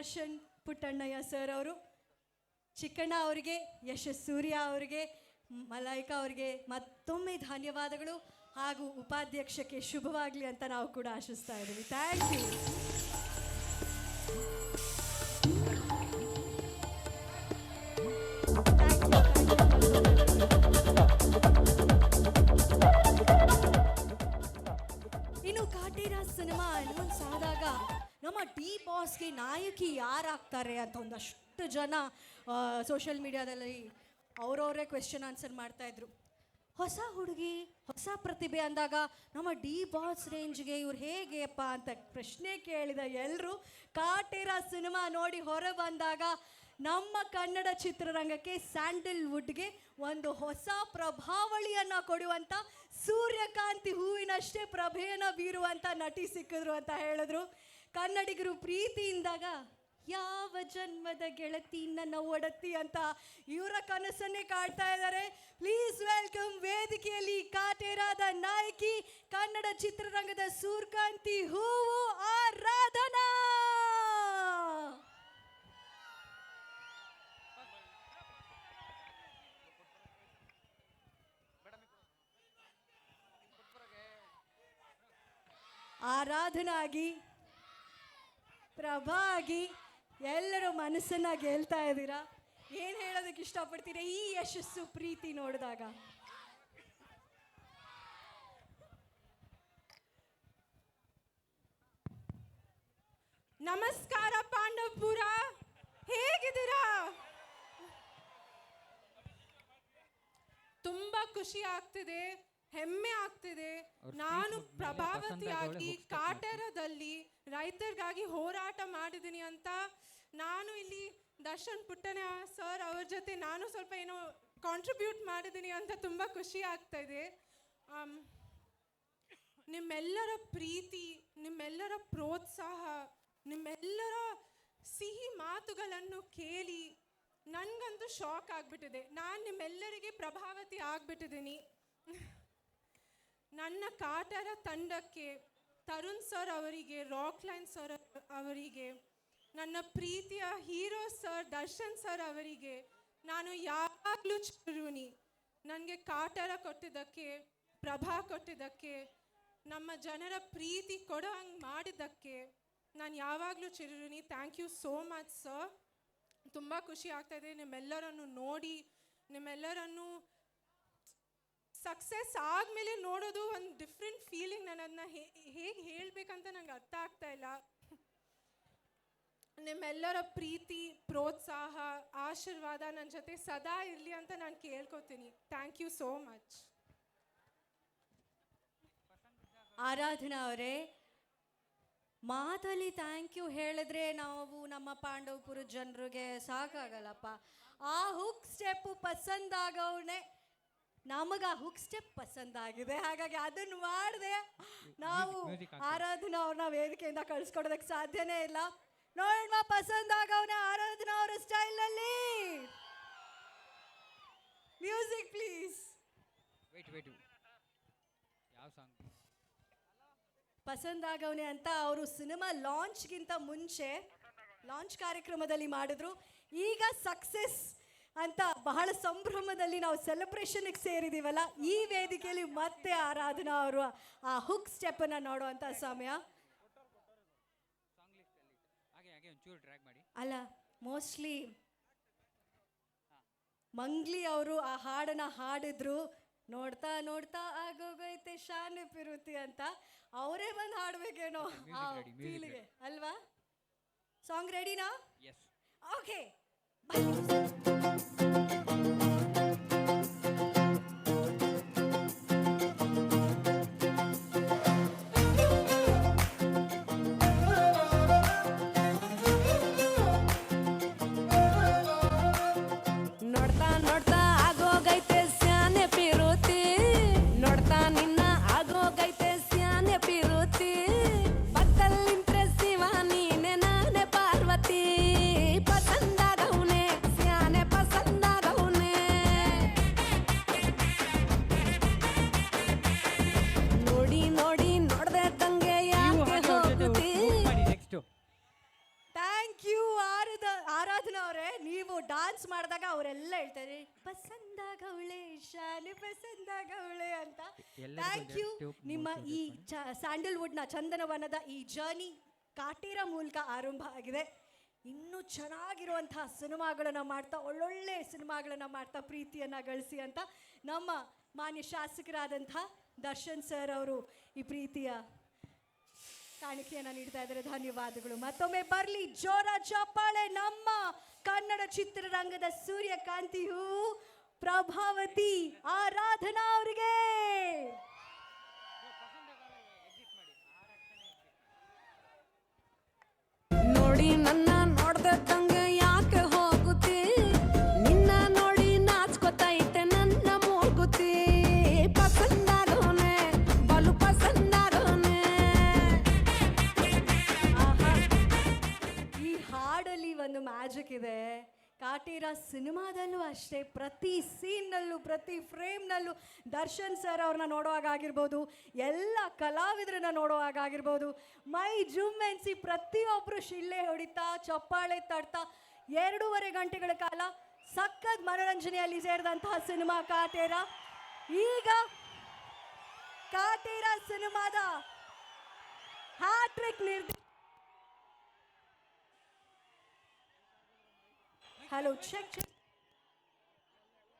Darshan Puttannaiah sir ಅವರು ಚಿಕ್ಕಣ್ಣ ಅವರಿಗೆ ಯಶಸ್ ಸೂರ್ಯ ಅವರಿಗೆ ಮಲಾಯಿಕಾ ಅವರಿಗೆ ಮತ್ತೊಮ್ಮೆ ಧನ್ಯವಾದಗಳು ಹಾಗೂ ಉಪಾಧ್ಯಕ್ಷಕ್ಕೆ ಶುಭವಾಗಲಿ ಅಂತ ನಾವು ಕೂಡ ಆಶಿಸ್ತಾ ಇದ್ದೀವಿ. ಥ್ಯಾಂಕ್ ಯು ಇನ್ನು ಸಿನಿಮಾ ಅನೌನ್ಸ್ ಆದಾಗ ನಮ್ಮ ಡಿ ಬಾಸ್ಗೆ ನಾಯಕಿ ಯಾರಾಗ್ತಾರೆ ಅಂತ ಒಂದಷ್ಟು ಜನ ಸೋಷಿಯಲ್ ಮೀಡಿಯಾದಲ್ಲಿ ಅವರವರೇ ಕ್ವೆಶನ್ ಆನ್ಸರ್ ಮಾಡ್ತಾ ಇದ್ರು. ಹೊಸ ಹುಡುಗಿ, ಹೊಸ ಪ್ರತಿಭೆ ಅಂದಾಗ ನಮ್ಮ ಡಿ ಬಾಸ್ ರೇಂಜ್ಗೆ ಇವ್ರು ಹೇಗೆಪ್ಪ ಅಂತ ಪ್ರಶ್ನೆ ಕೇಳಿದ ಎಲ್ಲರೂ ಕಾಟೇರ ಸಿನಿಮಾ ನೋಡಿ ಹೊರ ಬಂದಾಗ ನಮ್ಮ ಕನ್ನಡ ಚಿತ್ರರಂಗಕ್ಕೆ ಸ್ಯಾಂಡಲ್ವುಡ್ಗೆ ಒಂದು ಹೊಸ ಪ್ರಭಾವಳಿಯನ್ನ ಕೊಡುವಂತ ಸೂರ್ಯಕಾಂತಿ ಹೂವಿನಷ್ಟೇ ಪ್ರಭೆಯನ್ನ ಬೀರುವಂಥ ನಟಿ ಸಿಕ್ಕಿದ್ರು ಅಂತ ಹೇಳಿದ್ರು. ಕನ್ನಡಿಗರು ಪ್ರೀತಿಯಿಂದಾಗ, ಯಾವ ಜನ್ಮದ ಗೆಳತಿ ನನ್ನ ಒಡತಿ ಅಂತ ಇವರ ಕನಸನ್ನೇ ಕಾಡ್ತಾ ಇದ್ದಾರೆ. ಪ್ಲೀಸ್ ವೆಲ್ಕಮ್ ವೇದಿಕೆಯಲ್ಲಿ ಕಾಟೇರಾದ ನಾಯಕಿ, ಕನ್ನಡ ಚಿತ್ರರಂಗದ ಸೂರ್ಯಕಾಂತಿ ಹೂವು ಆರಾಧನಾ! ಆರಾಧನಾ ಆಗಿ ಪ್ರಭಾ ಆಗಿ ಎಲ್ಲರೂ ಮನಸ್ಸನ್ನ ಗೆಲ್ತಾ ಇದ್ದೀರಾ? ಏನು ಹೇಳೋದಕ್ಕೆ ಇಷ್ಟಪಡ್ತೀರಾ ಈ ಯಶಸ್ಸು ಪ್ರೀತಿ ನೋಡಿದಾಗ? ನಮಸ್ಕಾರ ಪಾಂಡವಪುರ, ಹೇಗಿದ್ದೀರಾ? ತುಂಬಾ ಖುಷಿ ಆಗ್ತಿದೆ. ಹೆಮ್ಮೆ ಆಗ್ತಿದೆ. ನಾನು ಪ್ರಭಾವತಿಯಾಗಿ ಕಾಟರದಲ್ಲಿ ರೈತರಿಗಾಗಿ ಹೋರಾಟ ಮಾಡಿದ್ದೀನಿ ಅಂತ ನಾನು ಇಲ್ಲಿ ದರ್ಶನ್ ಪುಟ್ಟನ ಸರ್ ಅವ್ರ ಜೊತೆ ನಾನು ಸ್ವಲ್ಪ ಏನೋ ಕಾಂಟ್ರಿಬ್ಯೂಟ್ ಮಾಡಿದ್ದೀನಿ ಅಂತ ತುಂಬ ಖುಷಿ ಆಗ್ತಾ ಇದೆ. ನಿಮ್ಮೆಲ್ಲರ ಪ್ರೀತಿ ನಿಮ್ಮೆಲ್ಲರ ಪ್ರೋತ್ಸಾಹ ನಿಮ್ಮೆಲ್ಲರ ಸಿಹಿ ಮಾತುಗಳನ್ನು ಕೇಳಿ ನನಗಂತೂ ಶಾಕ್ ಆಗಿಬಿಟ್ಟಿದೆ. ನಾನು ನಿಮ್ಮೆಲ್ಲರಿಗೆ ಪ್ರಭಾವತಿ ಆಗಿಬಿಟ್ಟಿದ್ದೀನಿ. ನನ್ನ ಕಾಟರ ತಂಡಕ್ಕೆ ತರುಣ್ ಸರ್ ಅವರಿಗೆ, ರಾಕ್ ಲೈನ್ ಸರ್ ಅವರಿಗೆ, ನನ್ನ ಪ್ರೀತಿಯ ಹೀರೋ ಸರ್ ದರ್ಶನ್ ಸರ್ ಅವರಿಗೆ, ನಾನು ಯಾವಾಗಲೂ ಚಿರುಣಿ ನನಗೆ ಕಾಟರ ಕೊಟ್ಟಿದ್ದಕ್ಕೆ, ಪ್ರಭಾ ಕೊಟ್ಟಿದ್ದಕ್ಕೆ, ನಮ್ಮ ಜನರ ಪ್ರೀತಿ ಕೊಡೋ ಹಂಗೆ ಮಾಡಿದ್ದಕ್ಕೆ ನಾನು ಯಾವಾಗಲೂ ಚಿರುನಿ thank you so much sir ತುಂಬ ಖುಷಿ ಆಗ್ತಾಯಿದೆ ನಿಮ್ಮೆಲ್ಲರನ್ನು ನೋಡಿ, ನಿಮ್ಮೆಲ್ಲರನ್ನು ಸಕ್ಸಸ್ ಆದಮೇಲೆ ನೋಡೋದು ಒಂದು ಡಿಫ್ರೆಂಟ್ ಫೀಲಿಂಗ್ ನಾನು ಅದನ್ನ ಹೇಗೆ ಹೇಳಬೇಕಂತ ನಂಗೆ ಅರ್ಥ ಆಗ್ತಾ ಇಲ್ಲ. ನಿಮ್ಮೆಲ್ಲರ ಪ್ರೀತಿ, ಪ್ರೋತ್ಸಾಹ, ಆಶೀರ್ವಾದ ನನ್ನ ಜೊತೆ ಸದಾ ಇರಲಿ ಅಂತ ನಾನು ಕೇಳ್ಕೊತೀನಿ. Thank you so much Aradhana ಅವರೇ, ಮಾತಲ್ಲಿ ಥ್ಯಾಂಕ್ ಯು ಹೇಳಿದ್ರೆ ನಾವು ನಮ್ಮ ಪಾಂಡವಪುರ ಜನರಿಗೆ ಸಾಕಾಗಲ್ಲಪ್ಪ. ಆ ಹುಕ್ ಸ್ಟೆಪ್ ಪಸಂದ್ ಆಗವನೆ ನಮಗ ಹುಕ್ ಸ್ಟೆಪ್ ಪಸಂದ್ ಆಗಿದೆ. ಹಾಗಾಗಿ ಅದನ್ನ ಮಾಡದೆ. ನಾವು ಆರಾಧನಾ ಅವ್ರನ್ನ ವೇದಿಕೆಯಿಂದ ಕಳ್ಸ್ಕೊಡೋದಕ್ಕೆ ಸಾಧ್ಯನೇ ಇಲ್ಲ. ನೋಡೋಣ ಪಸಂದ್ ಆಗವನ ಆರಾಧನಾ ಅವರ ಸ್ಟೈಲ್ನಲ್ಲಿ ಮ್ಯೂಸಿಕ್ ಪ್ಲೀಸ್ ವೇಟ್ ವೇಟ್ ಯಾವ ಸಾಂಗ್ ಪಸಂದ್ ಆಗವನೆ ಅಂತ ಅವರು ಸಿನಿಮಾ ಲಾಂಚ್ಗಿಂತ ಮುಂಚೆ ಲಾಂಚ್ ಕಾರ್ಯಕ್ರಮದಲ್ಲಿ ಮಾಡಿದ್ರು. ಈಗ ಸಕ್ಸಸ್ ಅಂತ ಬಹಳ ಸಂಭ್ರಮದಲ್ಲಿ ನಾವು ಸೆಲೆಬ್ರೇಷನ್ಗೆ ಸೇರಿದೀವಲ್ಲ ಈ ವೇದಿಕೆಯಲ್ಲಿ ಮತ್ತೆ ಆರಾಧನಾ ಅವರು ಆ ಹುಕ್ ಸ್ಟೆಪ್ಪನ್ನು ನೋಡುವಂಥ ಸಮಯ. ಅಲ್ಲ ಮೋಸ್ಟ್ಲಿ ಮಂಗ್ಲಿ ಅವರು ಆ ಹಾಡನ್ನ ಹಾಡಿದ್ರು. ನೋಡ್ತಾ ನೋಡ್ತಾ ಆಗೋಗೈತೆ ಶಾನೆ ಪಿರುತಿ ಅಂತ. ಅವರೇ ಬಂದು ಹಾಡ್ಬೇಕೇನೋ ಫೀಲಿಗೆ ಅಲ್ವಾ? ಸಾಂಗ್ ರೆಡಿನಾ ಓಕೆ ಡಾನ್ಸ್ ಮಾಡಿದಾಗ ಅವರೆಲ್ಲ ಹೇಳ್ತಾರೆ ಪಸಂದ ಗೌಳೆ ಶಾಲೆ ಗೌಳೆ" ಅಂತ. ಥ್ಯಾಂಕ್ ಯು ನಿಮ್ಮ ಈ ಚ ನ ಚಂದನವನದ ಈ ಜರ್ನಿ ಕಾಟೇರ ಮೂಲಕ ಆರಂಭ ಆಗಿದೆ. ಇನ್ನೂ ಚೆನ್ನಾಗಿರುವಂತಹ ಸಿನಿಮಾಗಳನ್ನ ಮಾಡ್ತಾ ಒಳ್ಳೊಳ್ಳೆ ಸಿನಿಮಾಗಳನ್ನ ಮಾಡ್ತಾ ಪ್ರೀತಿಯನ್ನ ಗಳಿಸಿ ಅಂತ ನಮ್ಮ ಮಾನ್ಯ ಶಾಸಕರಾದಂಥ ದರ್ಶನ್ ಸರ್ ಅವರು ಈ ಪ್ರೀತಿಯ ಕಾಣಿಕೆಯನ್ನ ನೀಡ್ತಾ ಇದ್ದಾರೆ. ಧನ್ಯವಾದಗಳು. ಮತ್ತೊಮ್ಮೆ ಬರ್ಲಿ. ಜೋರ ಚಪ್ಪಾಳೆ. ನಮ್ಮ ಕನ್ನಡ ಚಿತ್ರರಂಗದ ಸೂರ್ಯಕಾಂತಿ ಹೂ ಪ್ರಭಾವತಿ ಆರಾಧನಾ ಅವರಿಗೆ. ಒಂದು ಮ್ಯಾಜಿಕ್ ಇದೆ. ಕಾಟೀರ ಸಿನಿಮಾದಲ್ಲೂ ಅಷ್ಟೇ, ಪ್ರತಿ ಸೀನ್ನಲ್ಲೂ ಪ್ರತಿ ಫ್ರೇಮ್ನಲ್ಲೂ ದರ್ಶನ್ ಸರ್ ಅವ್ರನ್ನ ನೋಡುವಾಗ ಆಗಿರ್ಬೋದು, ಎಲ್ಲ ಕಲಾವಿದರನ್ನ ನೋಡುವಾಗ ಆಗಿರ್ಬೋದು, ಮೈ ಎನ್ಸಿ ಪ್ರತಿಯೊಬ್ಬರು ಶಿಳ್ಳೆ ಹೊಡಿತಾ, ಚಪ್ಪಾಳೆ ತಡ್ತಾ ಎರಡೂವರೆ ಗಂಟೆಗಳ ಕಾಲ ಸಖತ್ ಮನೋರಂಜನೆಯಲ್ಲಿ ಸೇರಿದಂತಹ ಸಿನಿಮಾ ಕಾಟೇರ. ಈಗ ಕಾಟೇರ ಸಿನಿಮಾದ ಹ್ಯಾಟ್ರಿಕ್ ನಿರ್ದೇಶ Hello, check, check.